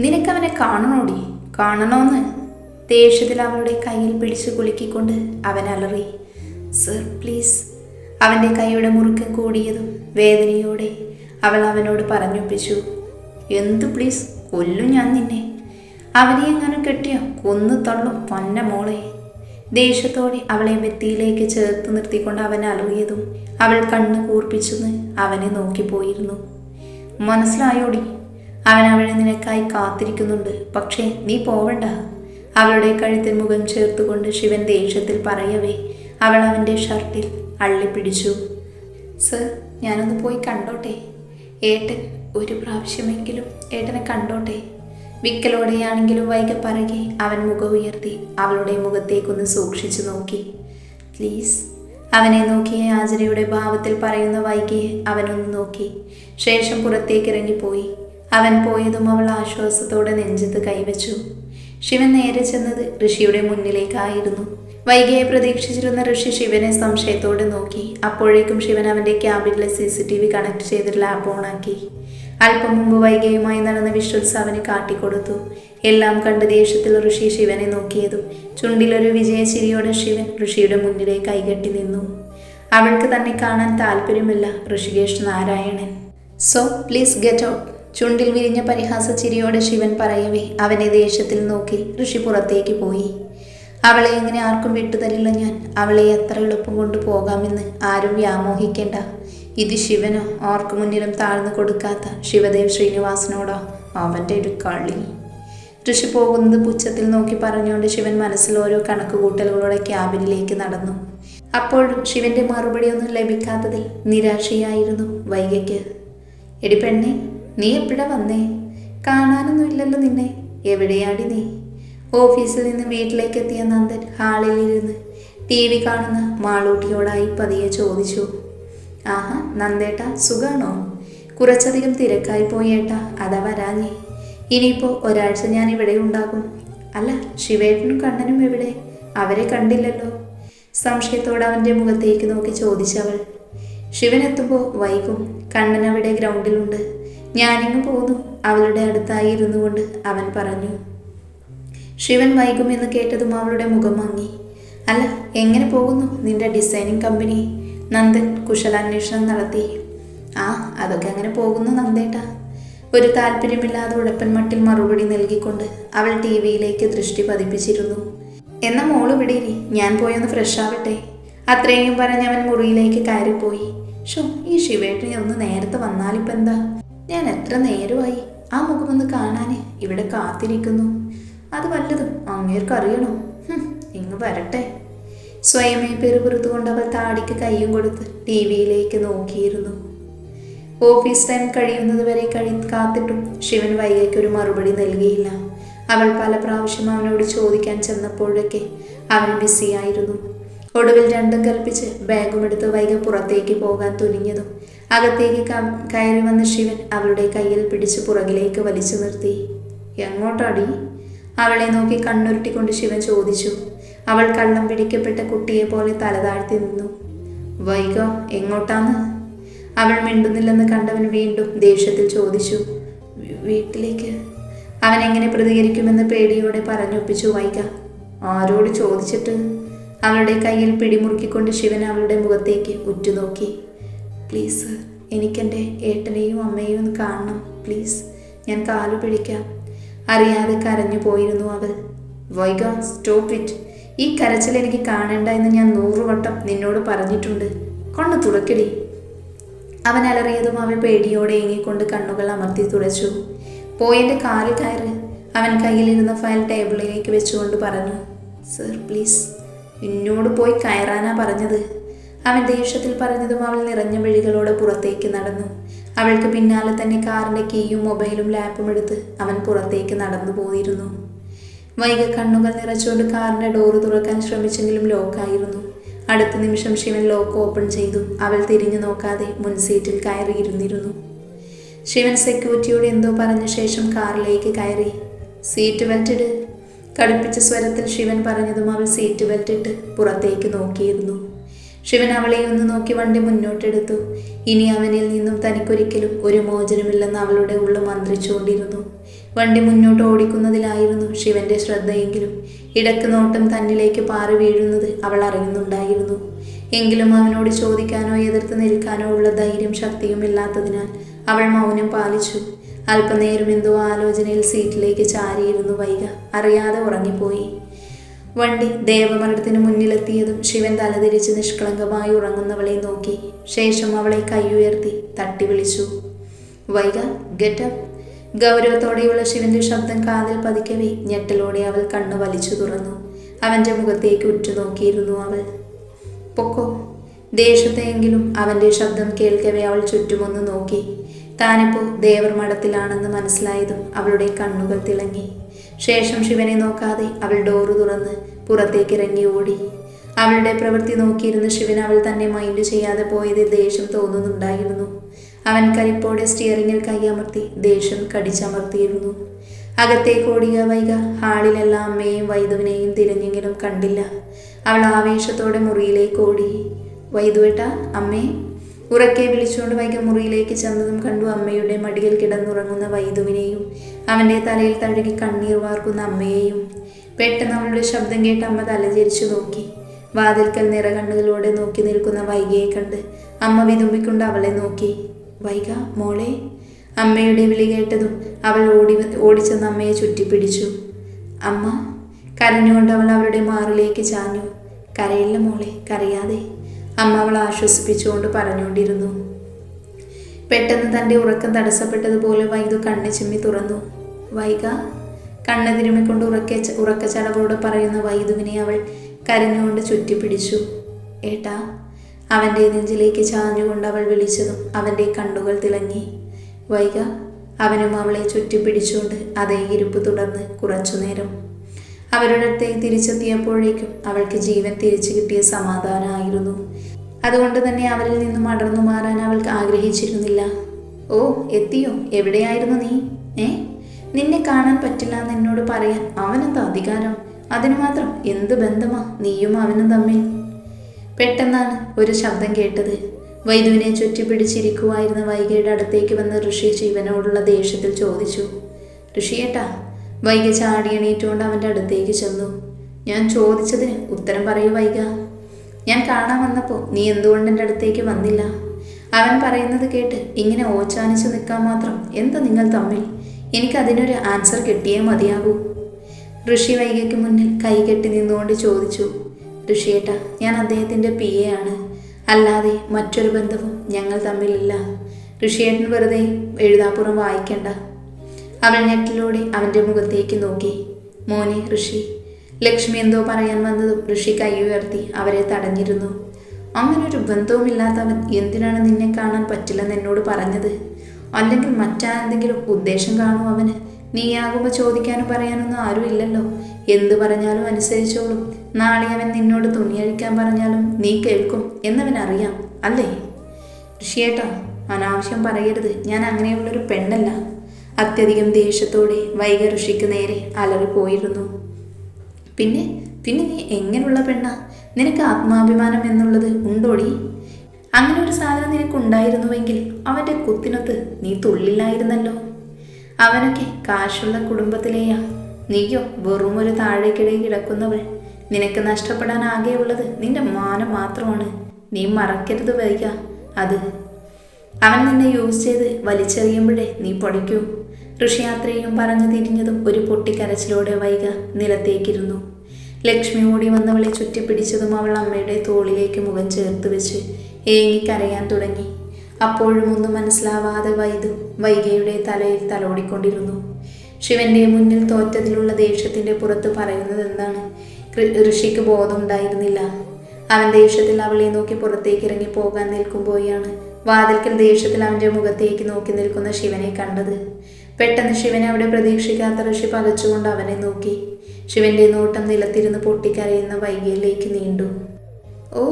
നിനക്കവനെ കാണണോടി? കാണണോന്ന്? ദേഷ്യത്തിൽ അവളുടെ കയ്യിൽ പിടിച്ചു കുലുക്കിക്കൊണ്ട് അവൻ അലറി സർ പ്ലീസ്. അവന്റെ കൈയുടെ മുറുക്കം കൂടിയതും വേദനയോടെ അവൾ അവനോട് പറഞ്ഞൊപ്പിച്ചു എന്ത് പ്ലീസ്? കൊല്ലും ഞാൻ നിന്നെ. അവനെ എങ്ങനെ കെട്ടിയ? കൊന്നു തള്ളും പൊന്ന മോളെ. ദേഷ്യത്തോടെ അവളെ ഭിത്തിയിലേക്ക് ചേർത്ത് നിർത്തിക്കൊണ്ട് അവൻ അലറിയതും അവൾ കണ്ണ് കൂർപ്പിച്ചെന്ന് അവനെ നോക്കിപ്പോയിരുന്നു. മനസ്സിലായോടി? അവൻ അവളെ നിനക്കായി കാത്തിരിക്കുന്നുണ്ട്. പക്ഷേ നീ പോവണ്ട. അവളുടെ കഴുത്തിൽ മുഖം ചേർത്തുകൊണ്ട് ശിവൻ ദേഷ്യത്തിൽ പറയവേ അവൾ അവന്റെ ഷർട്ടിൽ അള്ളിപ്പിടിച്ചു. സർ ഞാനൊന്ന് പോയി കണ്ടോട്ടെ. ഏട്ടൻ ഒരു പ്രാവശ്യമെങ്കിലും ഏട്ടനെ കണ്ടോട്ടെ. വിക്കലോടെയാണെങ്കിലും വൈകി പറകെ അവൻ മുഖം ഉയർത്തി അവളുടെ മുഖത്തേക്കൊന്ന് സൂക്ഷിച്ചു നോക്കി. പ്ലീസ് അവനെ നോക്കിയ യാചനയുടെ ഭാവത്തിൽ പറയുന്ന വൈകിയെ അവനൊന്ന് നോക്കി. ശേഷം പുറത്തേക്ക് ഇറങ്ങിപ്പോയി. അവൻ പോയതും അവൾ ആശ്വാസത്തോടെ നെഞ്ചത്ത് കൈവച്ചു. ശിവൻ നേരെ ചെന്നത് ഋഷിയുടെ മുന്നിലേക്കായിരുന്നു. വൈകിയെ പ്രതീക്ഷിച്ചിരുന്ന ഋഷി ശിവനെ സംശയത്തോടെ നോക്കി. അപ്പോഴേക്കും ശിവൻ അവന്റെ ക്യാബിനിലെ C C T V connect ചെയ്ത് ലാപ്പ് ഓണാക്കി. അല്പം മുമ്പ് വൈകിയുമായി നടന്ന വിഷ്വൽസ് കാട്ടിക്കൊടുത്തു. എല്ലാം കണ്ട് ദേഷ്യത്തിൽ ഋഷി ശിവനെ നോക്കിയതും ചുണ്ടിലൊരു വിജയചിരിയോടെ ശിവൻ ഋഷിയുടെ മുന്നിലേക്ക് കൈകെട്ടി നിന്നു. അവൾക്ക് തന്നെ കാണാൻ താല്പര്യമില്ല Rishikesh Narayanan. So please get out ചുണ്ടിൽ വിരിഞ്ഞ പരിഹാസ ചിരിയോടെ ശിവൻ പറയവേ അവനെ ദേഷ്യത്തിൽ നോക്കി ഋഷി പുറത്തേക്ക് പോയി. അവളെ എങ്ങനെ ആർക്കും വിട്ടുതരില്ല ഞാൻ. അവളെ എത്ര എളുപ്പം കൊണ്ട് പോകാമെന്ന് ആരും വ്യാമോഹിക്കേണ്ട. ഇത് ശിവനോ? ആർക്കു മുന്നിലും താഴ്ന്നു കൊടുക്കാത്ത ശിവദേവ് ശ്രീനിവാസനോടോ? അവന്റെ ഒരു കളി. ഋഷി പോകുന്നത് പുച്ഛത്തിൽ നോക്കി പറഞ്ഞുകൊണ്ട് ശിവൻ മനസ്സിൽ ഓരോ കണക്കുകൂട്ടലുകളോടെ ക്യാബിനിലേക്ക് നടന്നു. അപ്പോഴും ശിവന്റെ മറുപടിയൊന്നും ലഭിക്കാത്തതിൽ നിരാശയായിരുന്നു വൈകയ്ക്ക്. എടി നീ എവിടെ വന്നേ? കാണാനൊന്നുമില്ലല്ലോ നിന്നെ. എവിടെയാടി നീ? ഓഫീസിൽ നിന്ന് വീട്ടിലേക്ക് എത്തിയ നന്ദൻ ഹാളിലിരുന്ന് ടി വി കാണുന്ന മാളൂട്ടിയോടായി പതിയെ ചോദിച്ചു. ആഹാ നന്ദേട്ട സുഖാണോ? കുറച്ചധികം തിരക്കായി പോയേട്ടാ അതാ വരാഞ്ഞേ. ഇനിയിപ്പോൾ ഒരാഴ്ച ഞാൻ ഇവിടെ ഉണ്ടാകും. അല്ല ശിവേട്ടനും കണ്ണനും എവിടെ? അവരെ കണ്ടില്ലല്ലോ. സംശയത്തോടെ അവന്റെ മുഖത്തേക്ക് നോക്കി ചോദിച്ചവൾ. ശിവൻ എത്തുമ്പോൾ വൈകും. കണ്ണൻ അവിടെ ഗ്രൗണ്ടിലുണ്ട്. ഞാനിങ്ങ് പോന്നു. അവളുടെ അടുത്തായി ഇരുന്നു കൊണ്ട് അവൻ പറഞ്ഞു ശിവൻ വൈകുമെന്ന് കേട്ടതും അവളുടെ മുഖം മങ്ങി. അല്ല എങ്ങനെ പോകുന്നു നിന്റെ ഡിസൈനിങ് കമ്പനി? നന്ദൻ കുശലാന്വേഷണം നടത്തി. ആ അതൊക്കെ അങ്ങനെ പോകുന്നു നന്ദേട്ട. ഒരു താല്പര്യമില്ലാതെ ഉഴപ്പൻ മട്ടിൽ മറുപടി നൽകിക്കൊണ്ട് അവൾ ടി വിയിലേക്ക് ദൃഷ്ടി പതിപ്പിച്ചിരുന്നു. എന്ന മോൾ വിടേരി ഞാൻ പോയൊന്ന് ഫ്രഷ് ആവട്ടെ. അത്രയും പറഞ്ഞ് അവൻ മുറിയിലേക്ക് കയറിപ്പോയി. ഷോ ഈ ശിവേട്ടനെ ഒന്ന് നേരത്തെ വന്നാലിപ്പോൾ എന്താ ഞാൻ എത്ര നേരമായി ആ മുഖമൊന്ന് കാണാനേ ഇവിടെ കാത്തിരിക്കുന്നു. അത് വല്ലതും അങ്ങേർക്ക് അറിയണോ? ഹും, ഇങ്ങ് വരട്ടെ. സ്വയമേ പെരുപുറത്തുകൊണ്ട് അവൾ താടിക്ക് കയ്യും കൊടുത്ത് ടി വിയിലേക്ക് നോക്കിയിരുന്നു. ഓഫീസ് ടൈം കഴിയുന്നത് വരെ കഴി കാത്തിട്ടും ശിവൻ വൈകയ്ക്ക് ഒരു മറുപടി നൽകിയില്ല. അവൾ പല പ്രാവശ്യം അവനോട് ചോദിക്കാൻ ചെന്നപ്പോഴൊക്കെ അവൻ ബിസിയായിരുന്നു. ഒടുവിൽ രണ്ടും കൽപ്പിച്ച് ബാഗും എടുത്ത് വൈക പുറത്തേക്ക് പോകാൻ തുനിഞ്ഞതും. അകത്തേക്ക് കയറി വന്ന ശിവൻ അവളുടെ കയ്യിൽ പിടിച്ച് പുറകിലേക്ക് വലിച്ചു നിർത്തി. എങ്ങോട്ടാടി? അവളെ നോക്കി കണ്ണുരുട്ടിക്കൊണ്ട് ശിവൻ ചോദിച്ചു. അവൾ കള്ളം പിടിക്കപ്പെട്ട കുട്ടിയെ പോലെ തലതാഴ്ത്തി നിന്നു. വൈക എങ്ങോട്ടാന്ന് അവൾ മിണ്ടുന്നില്ലെന്ന് കണ്ടവൻ വീണ്ടും ദേഷ്യത്തിൽ ചോദിച്ചു. വീട്ടിലേക്ക്. അവൻ എങ്ങനെ പ്രതികരിക്കുമെന്ന് പേടിയോടെ പറഞ്ഞൊപ്പിച്ചു വൈക ആരോട് ചോദിച്ചിട്ട്? അവളുടെ കയ്യിൽ പിടിമുറുക്കിക്കൊണ്ട് ശിവൻ അവളുടെ മുഖത്തേക്ക് ഉറ്റുനോക്കി. പ്ലീസ് എനിക്കെന്റെ ഏട്ടനെയും അമ്മയെയും ഒന്ന് കാണണം. പ്ലീസ് ഞാൻ കാലു പിടിക്കാം. അറിയാതെ കരഞ്ഞു പോയിരുന്നു അവൾ. Vaiga stop it. ഈ കരച്ചിൽ എനിക്ക് കാണേണ്ട എന്ന് ഞാൻ നൂറുവട്ടം നിന്നോട് പറഞ്ഞിട്ടുണ്ട്. കണ്ണു തുറക്കടി. അവൻ അലറിയതും അവൾ പേടിയോടെ ഏങ്ങിക്കൊണ്ട് കണ്ണുകൾ അമർത്തി തുടച്ചു. പോയിന്റെ കാൽ കയറ്. അവൻ കയ്യിലിരുന്ന ഫയൽ ടേബിളിലേക്ക് വെച്ചുകൊണ്ട് പറഞ്ഞു. Sir please. എന്നോട് പോയി കയറാനാ പറഞ്ഞത്. അവൻ ദേഷ്യത്തിൽ പറഞ്ഞതും അവൾ നിറഞ്ഞ വഴികളോട് പുറത്തേക്ക് നടന്നു. അവൾക്ക് പിന്നാലെ തന്നെ കാറിന്റെ കീയും മൊബൈലും ലാപ്പും എടുത്ത് അവൻ പുറത്തേക്ക് നടന്നു പോയിരുന്നു. വൈക കണ്ണുകൾ നിറച്ചുകൊണ്ട് കാറിന്റെ ഡോറ് തുറക്കാൻ ശ്രമിച്ചെങ്കിലും ലോക്കായിരുന്നു അടുത്ത നിമിഷം ശിവൻ ലോക്ക് ഓപ്പൺ ചെയ്തു. അവൾ തിരിഞ്ഞു നോക്കാതെ മുൻ സീറ്റിൽ കയറിയിരുന്നിരുന്നു ശിവൻ സെക്യൂരിറ്റിയോട് എന്തോ പറഞ്ഞ ശേഷം കാറിലേക്ക് കയറി. സീറ്റ് ബെൽറ്റ് കടുപ്പിച്ച സ്വരത്തിൽ ശിവൻ പറഞ്ഞതും അവൾ സീറ്റ് ബെൽറ്റ് ഇട്ട് പുറത്തേക്ക് നോക്കിയിരുന്നു. ശിവൻ അവളെ ഒന്ന് നോക്കി വണ്ടി മുന്നോട്ടെടുത്തു. ഇനി അവനിൽ നിന്നും തനിക്കൊരിക്കലും ഒരു മോചനമില്ലെന്ന് അവളുടെ ഉള്ളു മന്ത്രിച്ചുകൊണ്ടിരുന്നു. വണ്ടി മുന്നോട്ട് ഓടിക്കുന്നതിലായിരുന്നു ശിവന്റെ ശ്രദ്ധയെങ്കിലും. ഇടയ്ക്ക് നോട്ടം തന്നിലേക്ക് പാറി വീഴുന്നത് അവൾ അറിയുന്നുണ്ടായിരുന്നു. എങ്കിലും അവനോട് ചോദിക്കാനോ എതിർത്ത് നിൽക്കാനോ ഉള്ള ധൈര്യം ശക്തിയും ഇല്ലാത്തതിനാൽ അവൾ മൗനം പാലിച്ചു. അല്പനേരം എന്തോ ആലോചനയിൽ സീറ്റിലേക്ക് ചാരിയിരുന്നു വൈക അറിയാതെ ഉറങ്ങിപ്പോയി. വണ്ടി ദേവമരണത്തിന് മുന്നിലെത്തിയതും ശിവൻ തലതിരിച്ച് നിഷ്കളങ്കമായി ഉറങ്ങുന്നവളെ നോക്കി. ശേഷം അവളെ കൈയുയർത്തി തട്ടി വിളിച്ചു. വൈക ഗെറ്റപ്പ് ഗൗരവത്തോടെയുള്ള ശിവന്റെ ശബ്ദം കാതിൽ പതിക്കവേ ഞെട്ടലോടെ അവൾ കണ്ണു വലിച്ചു തുറന്നു. അവന്റെ മുഖത്തേക്ക് ഉറ്റുനോക്കിയിരുന്നു അവൾ. പൊക്കോ. ദേഷ്യത്തെയെങ്കിലും അവന്റെ ശബ്ദം കേൾക്കവേ അവൾ ചുറ്റുമൊന്ന് നോക്കി. താനിപ്പോ ദേവർ മഠത്തിലാണെന്ന് മനസ്സിലായതും അവളുടെ കണ്ണുകൾ തിളങ്ങി. ശേഷം ശിവനെ നോക്കാതെ അവൾ ഡോറ് തുറന്ന് പുറത്തേക്ക് ഇറങ്ങി ഓടി. അവളുടെ പ്രവൃത്തി നോക്കിയിരുന്ന ശിവൻ അവൾ തന്നെ മൈൻഡ് ചെയ്യാതെ പോയത് ദേഷ്യം തോന്നുന്നുണ്ടായിരുന്നു. അവൻ കരിപ്പോടെ സ്റ്റിയറിങ്ങിൽ കൈയമർത്തി ദേഷ്യം കടിച്ചമർത്തിയിരുന്നു. അകത്തേക്ക് ഓടിയ വൈക ഹാളിലെല്ലാം അമ്മയെയും വൈദുവിനെയും തിരഞ്ഞെങ്കിലും കണ്ടില്ല. അവൾ ആവേശത്തോടെ മുറിയിലേക്ക് ഓടി. വൈദുവേട്ട അമ്മേ. ഉറക്കെ വിളിച്ചുകൊണ്ട് വൈകം മുറിയിലേക്ക് ചെന്നതും കണ്ടു അമ്മയുടെ മടിയിൽ കിടന്നുറങ്ങുന്ന വൈദുവിനെയും അവന്റെ തലയിൽ തഴുകി കണ്ണീർ വാർക്കുന്ന അമ്മയെയും പെട്ടെന്ന് അവളുടെ ശബ്ദം കേട്ട് അമ്മ തലചരിച്ചു നോക്കി. വാതിൽക്കൽ നിറകണ്ണുകളോടെ നോക്കി നിൽക്കുന്ന വൈകയെ കണ്ട് അമ്മ വിതുമ്പിക്കൊണ്ട് അവളെ നോക്കി. വൈക മോളെ. അമ്മയുടെ വിളി കേട്ടതും അവൾ ഓടി ഓടിച്ചെന്ന് അമ്മയെ ചുറ്റിപ്പിടിച്ചു. അമ്മ കരഞ്ഞുകൊണ്ട് അവൾ അവളുടെ മാറിലേക്ക് ചാഞ്ഞു. കരയില്ല മോളെ കരയാതെ. അമ്മ അവളെ ആശ്വസിപ്പിച്ചുകൊണ്ട് പറഞ്ഞുകൊണ്ടിരുന്നു. പെട്ടെന്ന് തന്റെ ഉറക്കം തടസ്സപ്പെട്ടതുപോലെ വൈദു കണ്ണ് ചിമ്മി തുറന്നു. വൈക കണ്ണ് തിരുമിക്കൊണ്ട് ഉറക്കെ ഉറക്കച്ചടവോടെ പറയുന്ന വൈദുവിനെ അവൾ കരഞ്ഞുകൊണ്ട് ചുറ്റിപ്പിടിച്ചു. ഏട്ടാ അവന്റെ നെഞ്ചിലേക്ക് ചാഞ്ഞുകൊണ്ട് അവൾ വിളിച്ചതും അവന്റെ കണ്ണുകൾ തിളങ്ങി. വൈക അവനും അവളെ ചുറ്റിപ്പിടിച്ചുകൊണ്ട് അതേ ഇരുപ്പ് തുടർന്ന് കുറച്ചു നേരം. അവരുടെ അടുത്തേക്ക് തിരിച്ചെത്തിയപ്പോഴേക്കും അവൾക്ക് ജീവൻ തിരിച്ചു കിട്ടിയ സമാധാനമായിരുന്നു അതുകൊണ്ട് തന്നെ അവരിൽ നിന്നും അടർന്നു മാറാൻ അവൾക്ക് ആഗ്രഹിച്ചിരുന്നില്ല. ഓ എത്തിയോ? എവിടെയായിരുന്നു നീ? ഏ? നിന്നെ കാണാൻ പറ്റില്ല എന്ന് എന്നോട് പറയാൻ അവനെന്താ അധികാരം? അതിന് മാത്രം എന്ത് ബന്ധമാ നീയും അവനും തമ്മിൽ? പെട്ടെന്നാണ് ഒരു ശബ്ദം കേട്ടത്. വൈദുവിനെ ചുറ്റിപ്പിടിച്ചിരിക്കുവായിരുന്ന വൈകയുടെ അടുത്തേക്ക് വന്ന ഋഷി ജീവനോടുള്ള ദേഷ്യത്തിൽ ചോദിച്ചു ഋഷിയേട്ടാ വൈക ചാടിയണീറ്റുകൊണ്ട് അവന്റെ അടുത്തേക്ക് ചെന്നു. ഞാൻ ചോദിച്ചതിന് ഉത്തരം പറയൂ വൈക ഞാൻ കാണാൻ വന്നപ്പോൾ നീ എന്തുകൊണ്ട് എന്റെ അടുത്തേക്ക് വന്നില്ല? അവൻ പറയുന്നത് കേട്ട് ഇങ്ങനെ ഓച്ചാനിച്ചു നിൽക്കാൻ മാത്രം എന്താ നിങ്ങൾ തമ്മിൽ? എനിക്ക് അതിനൊരു ആൻസർ കിട്ടിയേ മതിയാകൂ. ഋഷി വൈകയ്ക്ക് മുന്നിൽ കൈ കെട്ടി നിന്നുകൊണ്ട് ചോദിച്ചു ഋഷിയേട്ട ഞാൻ അദ്ദേഹത്തിന്റെ പി എ ആണ്. അല്ലാതെ മറ്റൊരു ബന്ധവും ഞങ്ങൾ തമ്മിലില്ല. ഋഷിയേട്ടൻ വെറുതെ എഴുതാപ്പുറം വായിക്കണ്ട. അവൾ ഞെട്ടിലൂടെ അവന്റെ മുഖത്തേക്ക് നോക്കി. മോനെ ഋഷി ലക്ഷ്മി എന്തോ പറയാൻ വന്നതും ഋഷി കൈ ഉയർത്തി അവരെ തടഞ്ഞിരുന്നു. അങ്ങനൊരു ബന്ധവുമില്ലാത്തവൻ എന്തിനാണ് നിന്നെ കാണാൻ പറ്റില്ലെന്ന് എന്നോട് പറഞ്ഞത്? അല്ലെങ്കിൽ മറ്റാരെന്തെങ്കിലും ഉദ്ദേശം കാണും അവന്. നീയാകുമ്പോൾ ചോദിക്കാനും പറയാനൊന്നും ആരും ഇല്ലല്ലോ. എന്ത് പറഞ്ഞാലും അനുസരിച്ചോളും. നാളെ അവൻ നിന്നോട് തുണിയഴിക്കാൻ പറഞ്ഞാലും നീ കേൾക്കും എന്നവൻ അറിയാം അല്ലേ? ഋഷിയേട്ടാ അനാവശ്യം പറയരുത്. ഞാൻ അങ്ങനെയുള്ളൊരു പെണ്ണല്ല. അത്യധികം ദേഷ്യത്തോടെ വൈക ഋഷിക്ക് നേരെ അലറിപ്പോയിരുന്നു. പിന്നെ പിന്നെ നീ എങ്ങനെയുള്ള പെണ്ണാ? നിനക്ക് ആത്മാഭിമാനം എന്നുള്ളത് ഉണ്ടോടി? അങ്ങനെ ഒരു സാധനം നിനക്കുണ്ടായിരുന്നുവെങ്കിൽ അവന്റെ കുത്തിനൊത്ത് നീ തുള്ളില്ലായിരുന്നല്ലോ അവനൊക്കെ കാശുള്ള കുടുംബത്തിലെയാ. നീയോ വെറും ഒരു താഴേക്കിടയിൽ കിടക്കുന്നവൾ നിനക്ക് നഷ്ടപ്പെടാൻ ആകെയുള്ളത് നിന്റെ മാനം മാത്രമാണ്. നീ മറക്കരുത് വൈക അത് അവൻ നിന്നെ യൂസ് ചെയ്ത് വലിച്ചെറിയുമ്പോഴേ നീ പൊടിക്കൂ. ഋഷിയാത്രയും പറഞ്ഞു തിരിഞ്ഞതും ഒരു പൊട്ടിക്കരച്ചിലോടെ വൈക നിലത്തേക്കിരുന്നു. ലക്ഷ്മി ഓടി വന്നവളെ ചുറ്റിപ്പിടിച്ചതും അവൾ അമ്മയുടെ തോളിലേക്ക് മുഖം ചേർത്ത് വെച്ച് ഏങ്ങി കരയാൻ തുടങ്ങി. അപ്പോഴും ഒന്നും മനസ്സിലാവാതെ വൈദു വൈകയുടെ തലയിൽ തലോടിക്കൊണ്ടിരുന്നു. ശിവന്റെ മുന്നിൽ തോറ്റതിലുള്ള ദേഷ്യത്തിന്റെ പുറത്ത് പറയുന്നത് എന്താണ്? ഋഷിക്ക് ബോധമുണ്ടായിരുന്നില്ല അവൻ ദേഷ്യത്തിൽ അവളെ നോക്കി പുറത്തേക്ക് ഇറങ്ങി പോകാൻ നിൽക്കുമ്പോഴാണ് വാതിൽക്കൽ ദേഷ്യത്തിൽ അവന്റെ മുഖത്തേക്ക് നോക്കി നിൽക്കുന്ന ശിവനെ കണ്ടത്. പെട്ടെന്ന് ശിവനെ അവിടെ പ്രതീക്ഷിക്കാത്ത ഋഷി പകച്ചുകൊണ്ട് അവനെ നോക്കി. ശിവന്റെ നോട്ടം നിലത്തിരുന്ന് പൊട്ടിക്കരയുന്ന വൈകിയിലേക്ക് നീണ്ടു. ഓ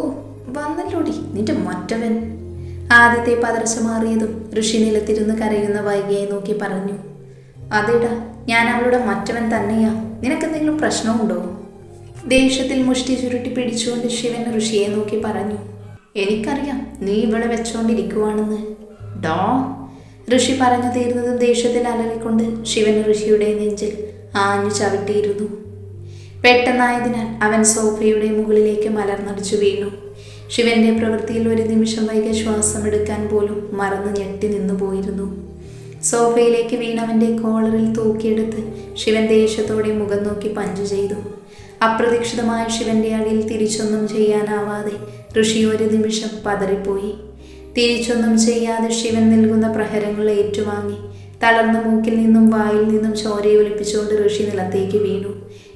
വന്നല്ലോടി നിന്റെ മറ്റവൻ. ആദ്യത്തെ പതർച്ച മാറിയതും ഋഷി നിലത്തിരുന്ന് കരയുന്ന വൈകിയെ നോക്കി പറഞ്ഞു അതേടാ ഞാൻ അവളുടെ മറ്റവൻ തന്നെയാ. നിനക്കെന്തെങ്കിലും പ്രശ്നമുണ്ടോ? ദേഷ്യത്തിൽ മുഷ്ടി ചുരുട്ടി പിടിച്ചുകൊണ്ട് ശിവൻ ഋഷിയെ നോക്കി പറഞ്ഞു എനിക്കറിയാം നീ ഇവിടെ വെച്ചോണ്ടിരിക്കുവാണെന്ന്. ഡോ? ഋഷി പറഞ്ഞു തീർന്നതും ദേഷ്യത്തിൽ അലറിക്കൊണ്ട് ശിവൻ ഋഷിയുടെ നെഞ്ചിൽ ആഞ്ഞു ചവിട്ടിയിരുന്നു. പെട്ടെന്നായതിനാൽ അവൻ സോഫയുടെ മുകളിലേക്ക് മലർന്നടിച്ചു വീണു. ശിവന്റെ പ്രവൃത്തിയിൽ ഒരു നിമിഷം വൈകി ശ്വാസം എടുക്കാൻ പോലും മറന്നു ഞെട്ടി നിന്നു പോയിരുന്നു. സോഫയിലേക്ക് വീണവന്റെ കോളറിൽ തൂക്കിയെടുത്ത് ശിവൻ ദേഷ്യത്തോടെ മുഖം നോക്കി പഞ്ചു ചെയ്തു. അപ്രതീക്ഷിതമായ ശിവന്റെ അടിയിൽ തിരിച്ചൊന്നും ചെയ്യാനാവാതെ ഋഷി ഒരു നിമിഷം പതറിപ്പോയി. തിരിച്ചൊന്നും ചെയ്യാതെ ശിവൻ നൽകുന്ന പ്രഹരങ്ങൾ ഏറ്റുവാങ്ങി തളർന്ന മൂക്കിൽ നിന്നും വായിൽ നിന്നും ചോരയെ ഒലിപ്പിച്ചുകൊണ്ട് ഋഷി നിലത്തേക്ക് വീണു.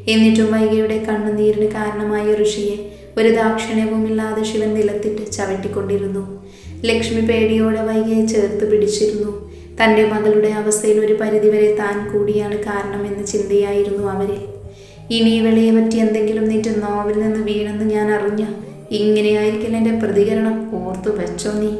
എന്നിട്ടും വൈകയുടെ കണ്ണുനീരിന് കാരണമായ ഋഷിയെ ഒരു ദാക്ഷിണ്യവുമില്ലാതെ ശിവൻ നിലത്തിട്ട് ചവിട്ടിക്കൊണ്ടിരുന്നു. ലക്ഷ്മി പേടിയോടെ വൈകയെ ചേർത്ത് പിടിച്ചിരുന്നു. തന്റെ മകളുടെ അവസ്ഥയിൽ ഒരു പരിധിവരെ താൻ കൂടിയാണ് കാരണമെന്ന ചിന്തയായിരുന്നു അവരെ ഇനി ഇവളെ പറ്റി എന്തെങ്കിലും നിന്റെ നോവിൽ നിന്ന് വീണെന്ന് ഞാൻ അറിഞ്ഞ ഇങ്ങനെയായിരിക്കും എന്റെ പ്രതികരണം. ഓർത്തു വെച്ചോ നീ?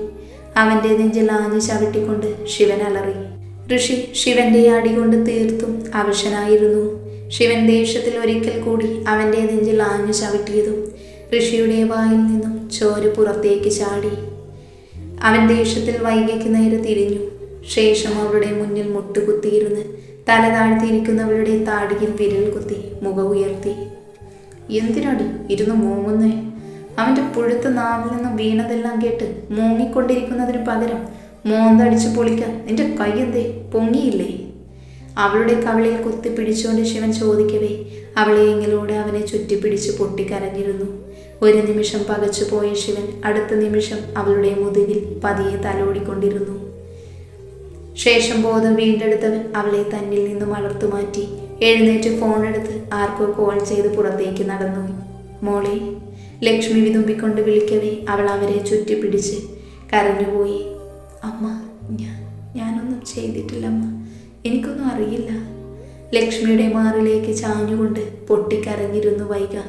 അവന്റെ നെഞ്ചിൽ ആഞ്ഞു ചവിട്ടിക്കൊണ്ട് ശിവൻ അലറി. ഋഷി ശിവന്റെ അടി കൊണ്ട് തീർത്തും അവശനായിരുന്നു. ശിവൻ ദേഷ്യത്തിൽ ഒരിക്കൽ കൂടി അവന്റെ നെഞ്ചിൽ ആഞ്ഞു ചവിട്ടിയതും ഋഷിയുടെ വായിൽ നിന്നും ചോര പുറത്തേക്ക് ചാടി. അവൻ ദേഷ്യത്തിൽ വൈകിക്ക് നേരെ തിരിഞ്ഞു. ശേഷം അവളുടെ മുന്നിൽ മുട്ടുകുത്തിയിരുന്ന് തല താഴ്ത്തിയിരിക്കുന്നവളുടെ താടിയിൽ വിരൽ കുത്തി മുഖം ഉയർത്തി. എന്തിനാടി ഇരുന്ന് മൂങ്ങുന്നേ? അവന്റെ പുഴുത്ത നാവിൽ നിന്നും വീണതെല്ലാം കേട്ട് മൂങ്ങിക്കൊണ്ടിരിക്കുന്നതിന് പകരം മോന്തടിച്ച് പൊളിക്കാൻ. നിന്റെ കൈ എന്തേ പൊങ്ങിയില്ലേ? അവളുടെ കവിളിൽ കുത്തി പിടിച്ചുകൊണ്ട് ശിവൻ ചോദിക്കവേ അവളെ എങ്കിലൂടെ അവനെ ചുറ്റിപ്പിടിച്ച് പൊട്ടിക്കരഞ്ഞിരുന്നു? ഒരു നിമിഷം പകച്ചു പോയ ശിവൻ അടുത്ത നിമിഷം അവളുടെ മുതുകിൽ പതിയെ തലോടിക്കൊണ്ടിരുന്നു. ശേഷം ബോധം വീണ്ടെടുത്തവൻ അവളെ തന്നിൽ നിന്നും വളർത്തു മാറ്റി എഴുന്നേറ്റ് ഫോണെടുത്ത് ആർക്കോ കോൾ ചെയ്ത് പുറത്തേക്ക് നടന്നു. മോളെ ലക്ഷ്മി വിതുമ്പിക്കൊണ്ട് വിളിക്കവേ അവൾ അവരെ ചുറ്റിപ്പിടിച്ച് കരഞ്ഞുപോയി. അമ്മ ഞാൻ ഞാനൊന്നും ചെയ്തിട്ടില്ലമ്മ. എനിക്കൊന്നും അറിയില്ല. ലക്ഷ്മിയുടെ മാറിലേക്ക് ചാഞ്ഞുകൊണ്ട് പൊട്ടിക്കരഞ്ഞിരുന്നു വൈക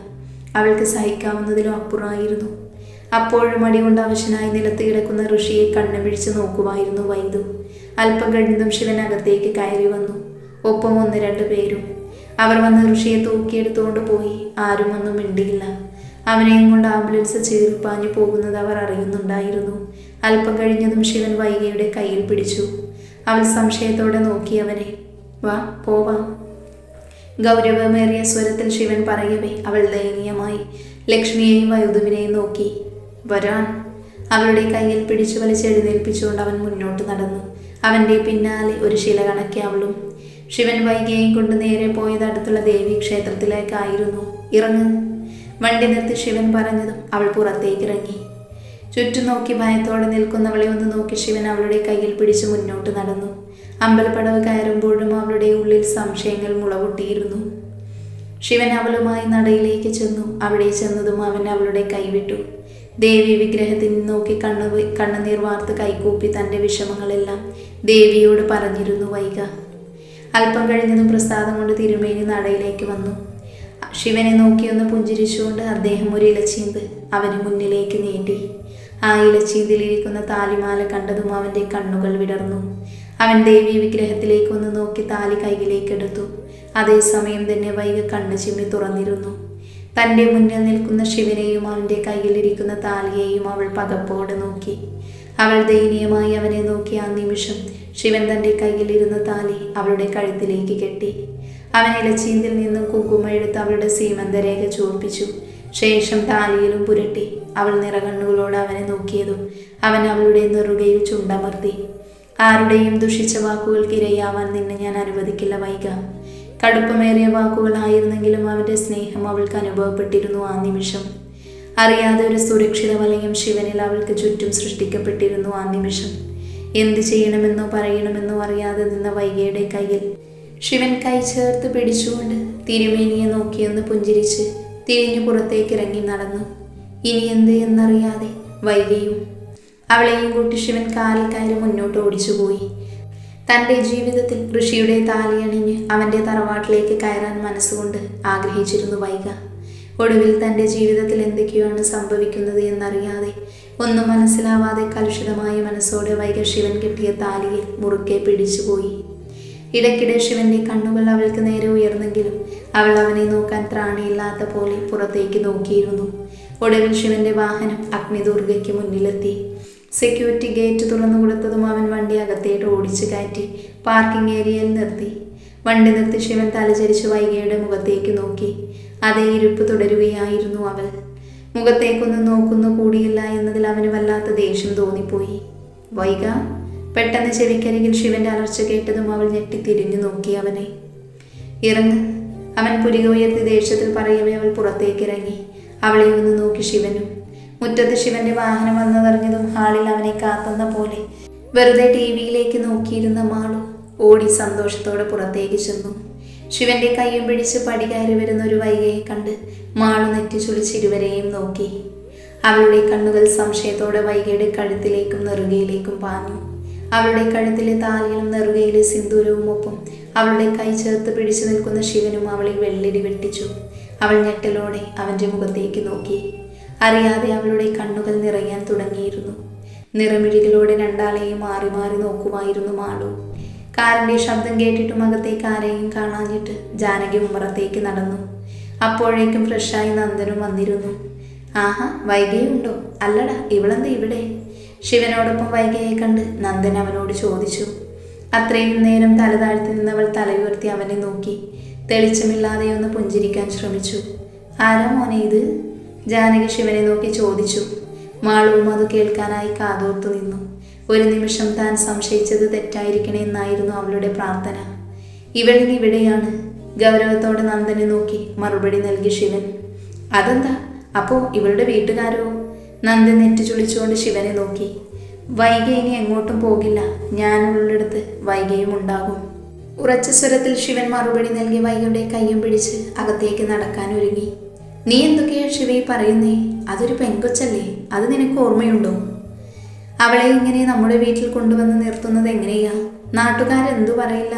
അവൾക്ക് സഹിക്കാവുന്നതിലും അപ്പുറമായിരുന്നു. അപ്പോഴും അടികൊണ്ട് അവശനായി നിലത്ത് കിടക്കുന്ന ഋഷിയെ കണ്ണു പിടിച്ച് നോക്കുമായിരുന്നു വൈദു. അല്പം കഴിഞ്ഞതും ശിവൻ അകത്തേക്ക് കയറി വന്നു. ഒപ്പം ഒന്ന് രണ്ട് പേരും. അവർ വന്ന് ഋഷിയെ തൂക്കിയെടുത്തുകൊണ്ട് പോയി. ആരും ഒന്നും മിണ്ടിയില്ല. അവനെയും കൊണ്ട് ആംബുലൻസ് ചീറിപ്പാഞ്ഞു പോകുന്നത് അവർ അറിയുന്നുണ്ടായിരുന്നു. അല്പം കഴിഞ്ഞതും ശിവൻ വൈകയുടെ കയ്യിൽ പിടിച്ചു. അവൾ സംശയത്തോടെ നോക്കിയവനെ വാ പോവാ. ഗൗരവമേറിയ സ്വരത്തിൽ ശിവൻ പറയവേ അവൾ ദയനീയമായി. ലക്ഷ്മിയെയും വൈദുവിനെയും നോക്കി. വരാൻ. അവളുടെ കയ്യിൽ പിടിച്ചു വലിച്ചെഴുന്നേൽപ്പിച്ചുകൊണ്ട് അവൻ മുന്നോട്ട് നടന്നു. അവന്റെ പിന്നാലെ ഒരു ശില കണക്കി അവളും. ശിവൻ വൈകിയെയും കൊണ്ട് നേരെ പോയത് അടുത്തുള്ള ദേവി ക്ഷേത്രത്തിലേക്കായിരുന്നു. ഇറങ്ങ്. വണ്ടി നിർത്തി ശിവൻ പറഞ്ഞതും അവൾ പുറത്തേക്ക് ഇറങ്ങി ചുറ്റും നോക്കി ഭയത്തോടെ നിൽക്കുന്നവളെ ഒന്ന് നോക്കി ശിവൻ അവളുടെ കയ്യിൽ പിടിച്ച് മുന്നോട്ട് നടന്നു. അമ്പലപ്പടവ് കയറുമ്പോഴും അവളുടെ ഉള്ളിൽ സംശയങ്ങൾ മുളപൊട്ടിയിരുന്നു. ശിവൻ അവളുമായി നടയിലേക്ക് ചെന്നു. അവിടെ ചെന്നതും അവൻ അവളുടെ കൈവിട്ടു. ദേവി വിഗ്രഹത്തിൽ നോക്കി കണ്ണു കണ്ണുനീർ വാർത്ത് കൈകൂപ്പി തന്റെ വിഷമങ്ങളെല്ലാം ദേവിയോട് പറഞ്ഞിരുന്നു വൈക. അല്പം കഴിഞ്ഞതും പ്രസാദം കൊണ്ട് തിരുമേനി നടയിലേക്ക് വന്നു. ശിവനെ നോക്കിയൊന്ന് പുഞ്ചിരിച്ചുകൊണ്ട് അദ്ദേഹം ഒരു ഇലച്ചീന്ത് അവന് മുന്നിലേക്ക് നീട്ടി. ആ ഇലച്ചീന്തിലിരിക്കുന്ന താലിമാല കണ്ടതും അവന്റെ കണ്ണുകൾ വിടർന്നു. അവൻ ദേവി വിഗ്രഹത്തിലേക്ക് ഒന്ന് നോക്കി താലി കൈയിലേക്കെടുത്തു അതേസമയം തന്നെ വൈകി കണ്ണ് ചിമ്മി തുറന്നിരുന്നു. തന്റെ മുന്നിൽ നിൽക്കുന്ന ശിവനെയും അവന്റെ കയ്യിലിരിക്കുന്ന താലിയെയും അവൾ പകപ്പോടെ നോക്കി. അവൾ ദയനീയമായി അവനെ നോക്കി ആ നിമിഷം ശിവൻ തന്റെ കയ്യിലിരുന്ന താലി അവളുടെ കഴുത്തിലേക്ക് കെട്ടി. അവൻ ഇലച്ചീന്തിൽ നിന്നും കുങ്കുമ എടുത്ത് അവളുടെ സീമന്തരേഖ ചുവപ്പിച്ചു. ശേഷം താലിയിലും പുരട്ടി. അവൾ നിറകണ്ണുകളോട് അവനെ നോക്കിയതും അവൻ അവളുടെ നെറുകയിൽ ചുണ്ടമർത്തി. ആരുടെയും ദുഷിച്ച വാക്കുകൾക്കിരയാവാൻ നിന്നെ ഞാൻ അനുവദിക്കില്ല വൈക കടുപ്പമേറിയ വാക്കുകളായിരുന്നെങ്കിലും അവന്റെ സ്നേഹം അവൾക്ക് അനുഭവപ്പെട്ടിരുന്നു ആ നിമിഷം. അറിയാതെ ഒരു സുരക്ഷിത വലയം ശിവനിൽ അവൾക്ക് ചുറ്റും സൃഷ്ടിക്കപ്പെട്ടിരുന്നു ആ നിമിഷം. എന്ത് ചെയ്യണമെന്നോ പറയണമെന്നോ അറിയാതെ നിന്ന വൈകയുടെ കയ്യിൽ ശിവൻ കൈ ചേർത്ത് പിടിച്ചുകൊണ്ട് തിരുമേനിയെ നോക്കിയൊന്ന് പുഞ്ചിരിച്ച് തിരിഞ്ഞു പുറത്തേക്ക് ഇറങ്ങി നടന്നു. ഇനി എന്ത് എന്നറിയാതെ വൈകിയും അവളെയും കൂട്ടി ശിവൻ കാലിൽ കയറി മുന്നോട്ട് ഓടിച്ചുപോയി. തന്റെ ജീവിതത്തിൽ ഋഷിയുടെ താലിയണിഞ്ഞ് അവന്റെ തറവാട്ടിലേക്ക് കയറാൻ മനസ്സുകൊണ്ട് ആഗ്രഹിച്ചിരുന്നു വൈക ഒടുവിൽ തന്റെ ജീവിതത്തിൽ എന്തൊക്കെയാണ് സംഭവിക്കുന്നത് എന്നറിയാതെ ഒന്നും മനസ്സിലാവാതെ കലുഷിതമായ മനസ്സോടെ വൈക ശിവൻ കിട്ടിയ താലിയിൽ മുറുക്കെ പിടിച്ചുപോയി. ഇടയ്ക്കിടെ ശിവന്റെ കണ്ണുകൾ അവൾക്ക് നേരെ ഉയർന്നെങ്കിലും അവൾ അവനെ നോക്കാൻ ത്രാണിയില്ലാത്ത പോലെ പുറത്തേക്ക് നോക്കിയിരുന്നു. ഒടുവിൽ ശിവന്റെ വാഹനം അഗ്നിദുർഗയ്ക്ക് മുന്നിലെത്തി. സെക്യൂരിറ്റി ഗേറ്റ് തുറന്നു കൊടുത്തതും അവൻ വണ്ടി അകത്തേട്ട് ഓടിച്ചു കയറ്റി പാർക്കിംഗ് ഏരിയയിൽ നിർത്തി. വണ്ടി നിർത്തി ശിവൻ തലചരിച്ച് വൈകയുടെ മുഖത്തേക്ക് നോക്കി. അതേ ഇരുപ്പ് തുടരുകയായിരുന്നു അവൾ. മുഖത്തേക്കൊന്നും നോക്കുന്നു കൂടിയില്ല എന്നതിൽ അവന് വല്ലാത്ത ദേഷ്യം തോന്നിപ്പോയി. വൈക പെട്ടെന്ന് ചെവിക്കരികിൽ ശിവന്റെ അലർച്ച കേട്ടതും അവൾ ഞെട്ടി തിരിഞ്ഞു നോക്കി അവനെ. ഇറങ്ങ്. അവൻ പുരിക ഉയർത്തി ദേഷ്യത്തിൽ പറയവേ അവൾ പുറത്തേക്ക് ഇറങ്ങി അവളെ ഒന്ന് നോക്കി ശിവനും. മുറ്റത്ത് ശിവന്റെ വാഹനം വന്നതറിഞ്ഞതും ഹാളിൽ അവനെ കാത്തുന്ന പോലെ വെറുതെ ടി വിയിലേക്ക് നോക്കിയിരുന്ന മാളു ഓടി സന്തോഷത്തോടെ പുറത്തേക്ക് ചെന്നു. ശിവന്റെ കൈയും പിടിച്ച് പടി കയറി വരുന്ന ഒരു വൈകയെ കണ്ട് മാളു നെറ്റി ചുളിച്ച് ഇരുവരെയും നോക്കി. അവളുടെ കണ്ണുകൾ സംശയത്തോടെ വൈകയുടെ കഴുത്തിലേക്കും നെറുകയിലേക്കും പാഞ്ഞു. അവളുടെ കഴുത്തിലെ താലിയിലും നെറുകയിലെ സിന്ദൂരവും ഒപ്പം അവളുടെ കൈ ചേർത്ത് പിടിച്ചു നിൽക്കുന്ന ശിവനും അവളിൽ വെള്ളിടി വെട്ടിച്ചു. അവൾ ഞെട്ടലോടെ അവന്റെ മുഖത്തേക്ക് നോക്കി. അറിയാതെ അവളുടെ കണ്ണുകൾ നിറയാൻ തുടങ്ങിയിരുന്നു. നിറമിഴികളോടെ രണ്ടാളെയും മാറി മാറി നോക്കുമായിരുന്നു മാളു. കാറിന്റെ ശബ്ദം കേട്ടിട്ടും അകത്തേക്ക് ആരെയും കാണാഞ്ഞിട്ട് ജാനകി ഉമ്മറത്തേക്ക് നടന്നു. അപ്പോഴേക്കും ഫ്രഷായി നന്ദനും വന്നിരുന്നു. ആഹാ വൈകിയുണ്ടോ? അല്ലടാ ഇവളെന്താ ഇവിടെ? ശിവനോടൊപ്പം വൈകിയെ കണ്ട് നന്ദൻ അവനോട് ചോദിച്ചു. അത്രയും നേരം തല താഴ്ത്തി നിന്നവൾ തലയുയർത്തി അവനെ നോക്കി. തെളിച്ചമില്ലാതെ ഒന്ന് പുഞ്ചിരിക്കാൻ ശ്രമിച്ചു. ആരാ മോനെ ഇത്? ജാനകി ശിവനെ നോക്കി ചോദിച്ചു. മാളവും അത് കേൾക്കാനായി കാതോർത്തു നിന്നു. ഒരു നിമിഷം താൻ സംശയിച്ചത് തെറ്റായിരിക്കണേ എന്നായിരുന്നു അവളുടെ പ്രാർത്ഥന. ഇവളിന് ഇവിടെയാണ്. ഗൗരവത്തോടെ നന്ദനെ നോക്കി മറുപടി നൽകി ശിവൻ. അതെന്താ? അപ്പോ ഇവളുടെ വീട്ടുകാരോ? നന്ദൻ നെറ്റ് ചുളിച്ചുകൊണ്ട് ശിവനെ നോക്കി. വൈക ഇനി എങ്ങോട്ടും പോകില്ല. ഞാനുള്ളിടത്ത് വൈകയും ഉണ്ടാകും. ഉറച്ച സ്വരത്തിൽ ശിവൻ മറുപടി നൽകി വൈകിയുടെ കയ്യും പിടിച്ച് അകത്തേക്ക് നടക്കാൻ ഒരുങ്ങി. നീ എന്തൊക്കെയാ ശിവയെ പറയുന്നേ? അതൊരു പെൺകൊച്ചല്ലേ? അത് നിനക്ക് ഓർമ്മയുണ്ടോ? അവളെ ഇങ്ങനെ നമ്മുടെ വീട്ടിൽ കൊണ്ടുവന്ന് നിർത്തുന്നത് എങ്ങനെയാ? നാട്ടുകാരെന്തു പറയില്ല?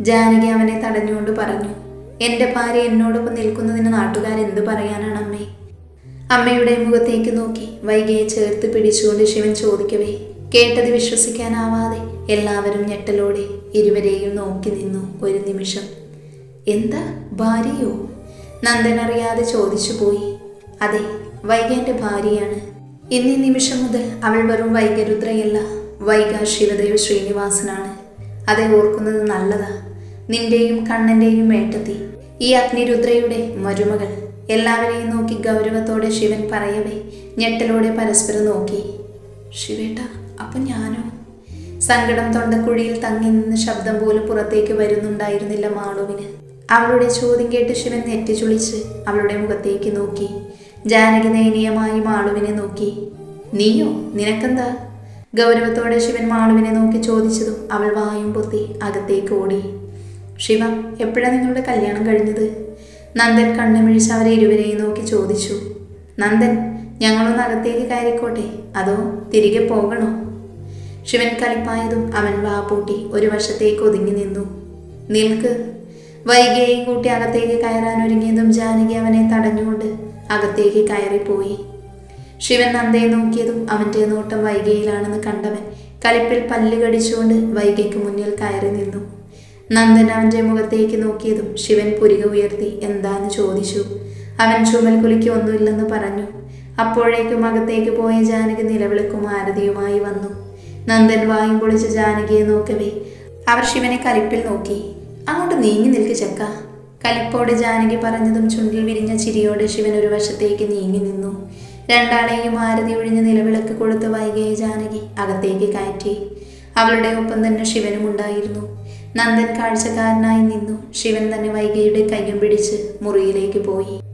ജാനകി അവനെ തടഞ്ഞുകൊണ്ട് പറഞ്ഞു. എന്റെ ഭാര്യ എന്നോടൊപ്പം നിൽക്കുന്നതിന് നാട്ടുകാരെന്ത് പറയാനാണ് അമ്മേ? അമ്മയുടെ മുഖത്തേക്ക് നോക്കി വൈകിയെ ചേർത്ത് പിടിച്ചുകൊണ്ട് ശിവൻ ചോദിക്കവേ കേട്ടത് വിശ്വസിക്കാനാവാതെ എല്ലാവരും ഞെട്ടലോടെ ഇരുവരെയും നോക്കി നിന്നു ഒരു നിമിഷം. എന്താ ഭാര്യയോ? നന്ദൻ അറിയാതെ ചോദിച്ചു പോയി. അതെ വൈകേന്റെ ഭാര്യയാണ്. ഇന്നീ നിമിഷം മുതൽ അവൾ വെറും വൈകരുദ്രയല്ല വൈക ശിവദേവ് ശ്രീനിവാസനാണ്. അതെ ഓർക്കുന്നത് നല്ലതാ. നിന്റെയും കണ്ണന്റെയും മേട്ടത്തി. ഈ അഗ്നിരുദ്രയുടെ മരുമകൾ. എല്ലാവരെയും നോക്കി ഗൗരവത്തോടെ ശിവൻ പറയവേ ഞെട്ടലോടെ പരസ്പരം നോക്കി. ശിവേട്ട അപ്പൊ ഞാനോ? സങ്കടം തൊണ്ടക്കുഴിയിൽ തങ്ങി നിന്ന് ശബ്ദം പോലും പുറത്തേക്ക് വരുന്നുണ്ടായിരുന്നില്ല മാളുവിന് അവളുടെ ചോദ്യം കേട്ട് ശിവൻ നെറ്റിച്ചുളിച്ച് അവളുടെ മുഖത്തേക്ക് നോക്കി. ജാനകി ദയനീയമായി മാളുവിനെ നോക്കി. നീയോ? നിനക്കെന്താ? ഗൗരവത്തോടെ ശിവൻ മാളുവിനെ നോക്കി ചോദിച്ചതും അവൾ വായും പൊത്തി അകത്തേക്ക് ഓടി. ശിവ എപ്പോഴാണ് നിങ്ങളുടെ കല്യാണം കഴിഞ്ഞത്? നന്ദൻ കണ്ണുമിഴിച്ച് അവരെ ഇരുവരെയും നോക്കി ചോദിച്ചു. നന്ദൻ ഞങ്ങളൊന്ന് അകത്തേക്ക് കയറിക്കോട്ടെ? അതോ തിരികെ പോകണോ? ശിവൻ കലിപ്പായതും അവൻ വാ പൂട്ടി ഒരു വശത്തേക്ക് ഒതുങ്ങി നിന്നു. നിൽക്ക്. വൈകിയെയും കൂട്ടി അകത്തേക്ക് കയറാൻ ഒരുങ്ങിയതും ജാനകി അവനെ തടഞ്ഞുകൊണ്ട് അകത്തേക്ക് കയറിപ്പോയി. ശിവൻ നന്ദയെ നോക്കിയതും അവന്റെ നോട്ടം വൈകിയിലാണെന്ന് കണ്ടവൻ കലിപ്പിൽ പല്ല് കടിച്ചുകൊണ്ട് വൈകിക്ക് മുന്നിൽ കയറി നിന്നു. നന്ദൻ അവന്റെ മുഖത്തേക്ക് നോക്കിയതും ശിവൻ പുരിക ഉയർത്തി എന്താന്ന് ചോദിച്ചു. അവൻ ചുമൽ കുലിക്ക് ഒന്നുമില്ലെന്ന് പറഞ്ഞു. അപ്പോഴേക്കും അകത്തേക്ക് പോയ ജാനകി നിലവിളക്കും ആരതിയുമായി വന്നു. നന്ദൻ വായും പൊളിച്ച ജാനകിയെ നോക്കവേ. അവർ ശിവനെ കലിപ്പിൽ നോക്കി. അങ്ങോട്ട് നീങ്ങി നിൽക്ക് ചക്ക. കലിപ്പോടെ ജാനകി പറഞ്ഞതും ചുണ്ടിൽ വിരിഞ്ഞ ചിരിയോടെ ശിവൻ ഒരു വശത്തേക്ക് നീങ്ങി നിന്നു. രണ്ടാളെയും ആരതി ഒഴിഞ്ഞ് നിലവിളക്ക് കൊടുത്ത് വൈകിയ ജാനകി അകത്തേക്ക് കയറ്റി. അവളുടെ ഒപ്പം തന്നെ ശിവനും ഉണ്ടായിരുന്നു. നന്ദൻ കാഴ്ചക്കാരനായി നിന്നു. ശിവൻ തന്നെ വൈകിയുടെ കയ്യും പിടിച്ച് മുറിയിലേക്ക് പോയി.